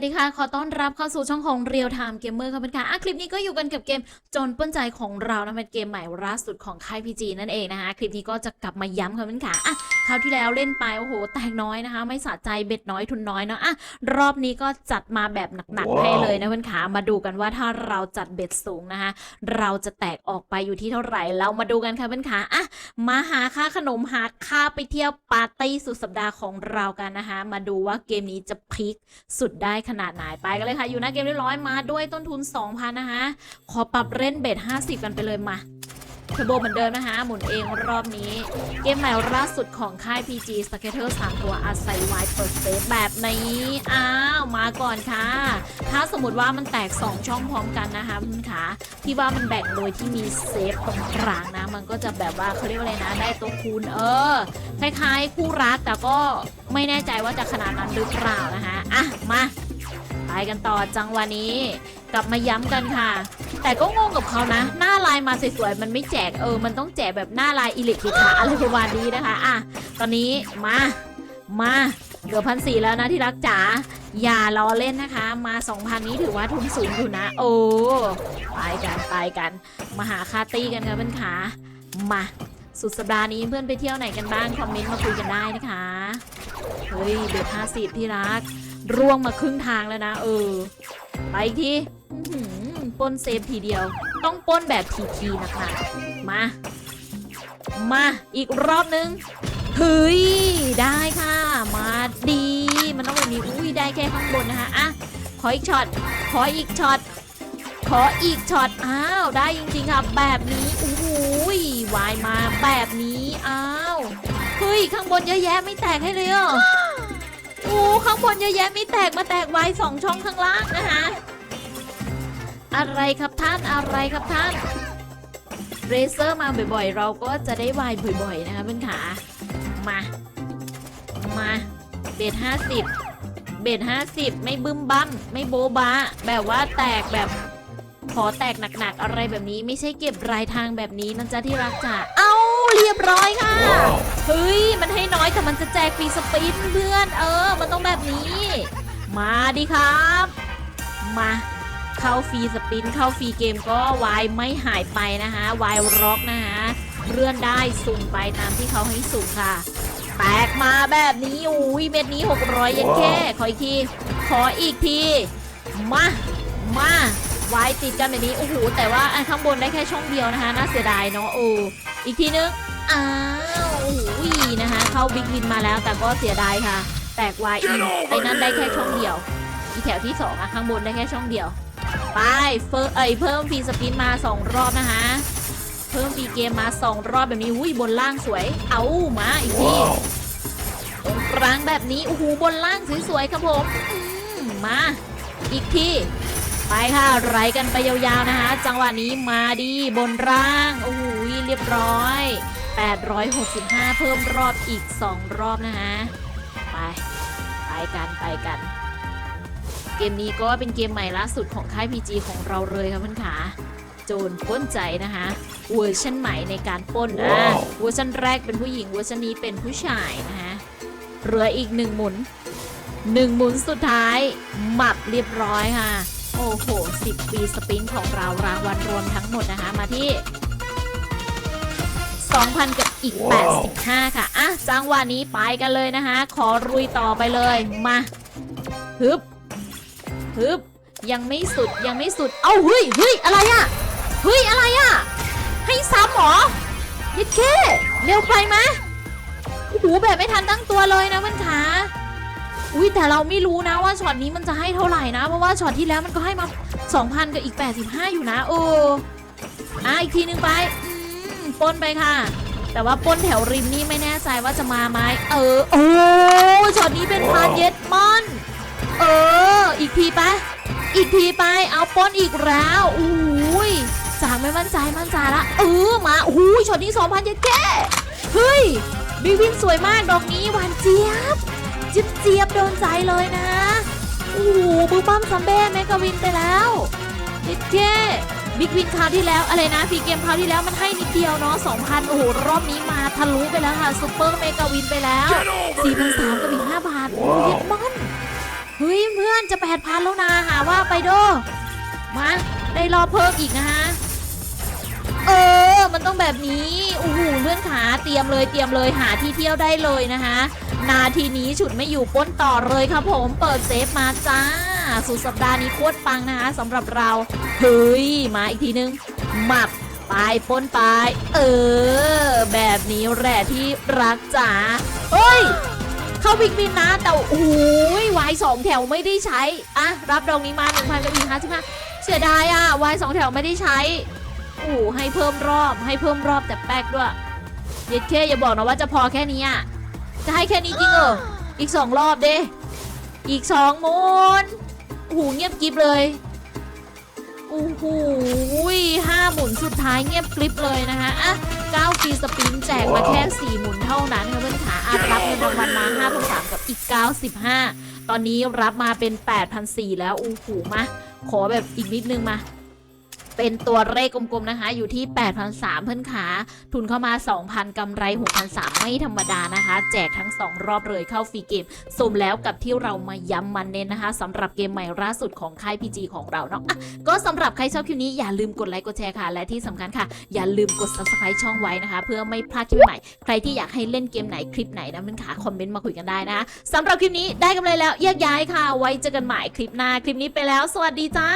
วัสดีค่ะ ขอต้อนรับเข้าสู่ช่องของ Real Time Gamer ค่ะเป็นค่ะอะคลิปนี้ก็อยู่กันกับเกมจนป้นใจของเรานะเป็นเกมใหม่ล่าสุดของค่าย PG นั่นเองนะคะ คลิปนี้ก็จะกลับมาย้ำค่ะเป็นค่ะอะคราวที่แล้วเล่นไปโอ้โหแตกน้อยนะคะ ไม่สะใจเบ็ดน้อยทุนน้อยเนาะอะรอบนี้ก็จัดมาแบบหนักๆให้เลยนะเพื่อนขามาดูกันว่าถ้าเราจัดเบ็ดสูงนะคะเราจะแตกออกไปอยู่ที่เท่าไหร่เรามาดูกันค่ะเพื่อนขาอะมาหาค่าขนมหาค่าไปเที่ยวปาร์ตี้สุดสัปดาห์ของเรากันนะคะ มาดูว่าเกมนี้จะพีคสุดได้ขนาดไหนไปกันเลยค่ะ อยู่หน้าเกมเรียบร้อยมาด้วยต้นทุน 2,000 นะคะขอปรับเล่นเบส50 กันไปเลยมาเทอร์โบเหมือนเดิมนะคะ หมุนเองรอบนี้ เกมใหม่ล่าสุดของค่าย PG s c a t t e r 3 ตัวอาศัยไวเปิดเซฟแบบนี้ อ้าว มาก่อนค่ะ ถ้าสมมติว่ามันแตก 2 ช่องพร้อมกันนะคะคุณขาที่ว่ามันแบ่งโดยที่มีเซฟตรงกลางนะ มันก็จะแบบว่าเขาเรียกว่าอะไรนะ ได้ตัวคูณเออ คล้ายๆ คู่รักแต่ก็ไม่แน่ใจว่าจะขนาดนั้นหรือเปล่านะคะอะ มา ไปกันต่อจังหวะนี้ กลับมาย้ำกันค่ะ แต่ก็งงกับเขานะ หน้าลายมาสวยๆมันไม่แจกเออ มันต้องแจกแบบหน้าลายอิเล็กทริกาอะไรประมาณนี้นะคะอะตอนนี้มามาเกือบพันสี่แล้วนะที่รักจ๋าอย่ารอเล่นนะคะ มา 2,000 นี้ถือว่าทุนสูงอยู่นะ โอ้ไปกันไปกัน มาหาคาตี้กันค่ะเพื่อนขามาสุดสัปดาห์นี้เพื่อนไปเที่ยวไหนกันบ้าง คอมเมนต์มาคุยกันได้นะคะ เฮ้ยเบ็ดห้าสิบที่รัก ร่วงมาครึ่งทางแล้วนะ เออ ไปอีกทีป้นเซฟทีเดียว ต้องป้นแบบทีๆนะคะ มา มาอีกรอบนึงเฮ้ยได้ค่ะ มาดี มันต้องแบบนี้อุ้ยได้แค่ข้างบนนะคะอะขออีกช็อตขออีกช็อตขออีกช็อตอ้าวได้จริงๆค่ะ แบบนี้โอ้โหยวายมาแบบนี้อ้าวเฮ้ยข้างบนเยอะแยะไม่แตกให้เลยเหรอโอ้ข้างบนเยอะแยะม่แตกมาแตกไว้สองช่องข้างล่างนะคะอะไรครับท่านอะไรครับท่านเรเซอร์มาบ่อยๆ เราก็จะได้วายบ่อยๆ นะคะเพื่อนขา มา มา เบทห้าสิบเบทห้าสิบไม่บึ้มบั้ม ไม่โบบะแบบว่าแตกแบบ ขอแตกหนักๆ อะไรแบบนี้ ไม่ใช่เก็บรายทางแบบนี้นะจ๊ะที่รักจ๋าเอ้า ยบร้อยค่ะ เฮ้ย มันให้น้อยแต่มันจะแจกฟรีสปินเพื่อน เออ มันต้องแบบนี้ มาดิครับ มาเข้าฟรีสปิน เข้าฟรีเกมก็วายไม่หายไปนะคะวายร็อกนะคะเลื่อนได้สุ่มไปตามที่เขาให้สุ่มค่ะ แตกมาแบบนี้อุ้ยเม็ดนี้ 600เยนแค่ ขออีกที ขออีกที มา มาวายติดกันแบบนี้ โอ้โห แต่ว่าอันข้างบนได้แค่ช่องเดียวนะคะ น่าเสียดายเนาะโอ้อีกทีนึง อ้าวโอ้โหนะคะเข้าบิ๊กวินมาแล้วแต่ก็เสียดายค่ะ แตกวายอีกไอ้นั่นได้แค่ช่องเดียวอีกแถวที่สองอะข้างบนได้แค่ช่องเดียว ไปเฟิร์เอ้ยเพิ่มฟรีสปินมา 2 รอบนะคะเพิ่มฟรีเกมมา 2 รอบแบบนี้อุ้ยบนล่างสวย เอามาอีกทีตรงกลางแบบนี้โอ้โหบนล่างสวยๆครับผมอืมมาอีกทีไปค่ะไล่กันไปยาวๆนะคะ จังหวะนี้มาดีบนล่างโอ้โหเรียบร้อย 865 เพิ่มรอบอีก 2 รอบนะคะไป ไปกันไปกัน เกมนี้ก็เป็นเกมใหม่ล่าสุดของค่าย PG ของเราเลยครับเพื่อนขาโจรปล้นใจนะคะเวอร์ชันใหม่ในการปล้นนะเวอร์ชันแรกเป็นผู้หญิงเวอร์ชันนี้เป็นผู้ชายนะคะเหลืออีกหนึ่งหมุนหนึ่งหมุนสุดท้าย หมับเรียบร้อยค่ะ โอ้โห 10 ปีสปินของเรารางวัลรวมทั้งหมดนะคะ มาที่ 2,000 กับอีก 85 ค่ะ อะ จังหวะนี้ไปกันเลยนะคะ ขอรุยต่อไปเลย มา ฮึบ ฮึบ ยังไม่สุด ยังไม่สุด เอ้า เฮ้ย เฮ้ย อะไรอะเฮ้ย อะไรอะให้ซ้ำเหรอยิดเคเร็วไปไหมโอ้โหแบบไม่ทันตั้งตัวเลยนะมันขาอุ้ยแต่เราไม่รู้นะว่าช็อตนี้มันจะให้เท่าไหร่นะ เพราะว่าช็อตที่แล้วมันก็ให้มา 2,000 กับอีก 85 อยู่นะ โอ้อะอีกทีนึงไปอืม ปล้นไปค่ะ แต่ว่าปล้นแถวริมนี่ไม่แน่ใจว่าจะมาไหมเออ โอ้ช็อตนี้เป็นพานเย็ดมอน เออ อีกทีไป อีกทีไป เอาปล้นอีกแล้วอุ้ยจากไม่มั่นใจมั่นใจละเออมาอุ้ยช็อตนี้สองพันเจ็ดแก่เฮ้ยบิววินสวยมากดอกนี้หวานเจี๊ยบจิ๊บเจี๊ยบโดนใจเลยนะโอ้โหบูบัมซัมเบ้แมกกาวินไปแล้วเจ็ดแก่ บิ๊กวินคราวที่แล้วอะไรนะฟรีเกมคราวที่แล้วมันให้นิดเดียวเนาะ2,000 โอ้โห รอบนี้มาทะลุไปแล้วค่ะซูเปอร์เมกาวินไปแล้ว4,300กับอีก5บาท โอ้โหเย็ดมอนเฮ้ยเพื่อนจะแปดพันแล้วนะหาว่าไปโดมาได้รอบเพิ่มอีกนะฮะเออ มันต้องแบบนี้โอ้โหเลื่อนขาเตรียมเลยเตรียมเลยหาที่เที่ยวได้เลยนะคะนาทีนี้ฉุดไม่อยู่ปล้นต่อเลยครับผมเปิดเซฟมาจ้าสุดสัปดาห์นี้โคตรปังนะคะสำหรับเรา เฮ้ย มาอีกทีนึงหมับไปปล้นไปเออ แบบนี้แหละที่รักจ๋าเฮ้ย เข้าพิกมินนะ แต่โอ้ยวายสองแถวไม่ได้ใช้ อะ รับดองนี้มา1 0 0 0กับอีก55เสียดายอะวายสองแถวไม่ได้ใช้โอ้ให้เพิ่มรอบให้เพิ่มรอบแต่แป๊กด้วยเย็ดแค่อย่าบอกนะว่าจะพอแค่นี้อะจะให้แค่นี้จริงเหรออีกสองรอบเด้อีกสองมนโอ้โหเงียบกริบเลย โอ้โหห้าหมุนสุดท้ายเงียบกริบเลยนะคะอะ9ฟรีสปินแจกมาแค่ 4 หมุนเท่านั้นค่ะเพื่อนขาอารับเงินรางวัลมา5,300กับอีก 95 ตอนนี้รับมาเป็น8,400แล้วโอ้โหมา ขอแบบอีกนิดนึงมา เป็นตัวเลขกลมๆนะคะ อยู่ที่8,300เพื่อนขา ทุนเข้ามา 2,000กำไร6,300ไม่ธรรมดานะคะ แจกทั้ง 2 รอบเลยเข้าฟรีเกมสมแล้วกับที่เรามาย้ำมันเน้นนะคะสำหรับเกมใหม่ล่าสุดของค่าย PG ของเราเนาะะก็สำหรับใครชอบคลิปนี้อย่าลืมกดไลค์กดแชร์ค่ะ และที่สำคัญค่ะ อย่าลืมกด subscribe ช่องไว้นะคะ เพื่อไม่พลาดคลิปใหม่ ใครที่อยากให้เล่นเกมไหนคลิปไหนนะเพื่อนขาคอมเมนต์มาคุยกันได้นะสำหรับคลิปนี้ได้กำไรแล้วแยกย้ายค่ะ ไว้เจอกันใหม่คลิปหน้าคลิปนี้ไปแล้ว สวัสดีจ้า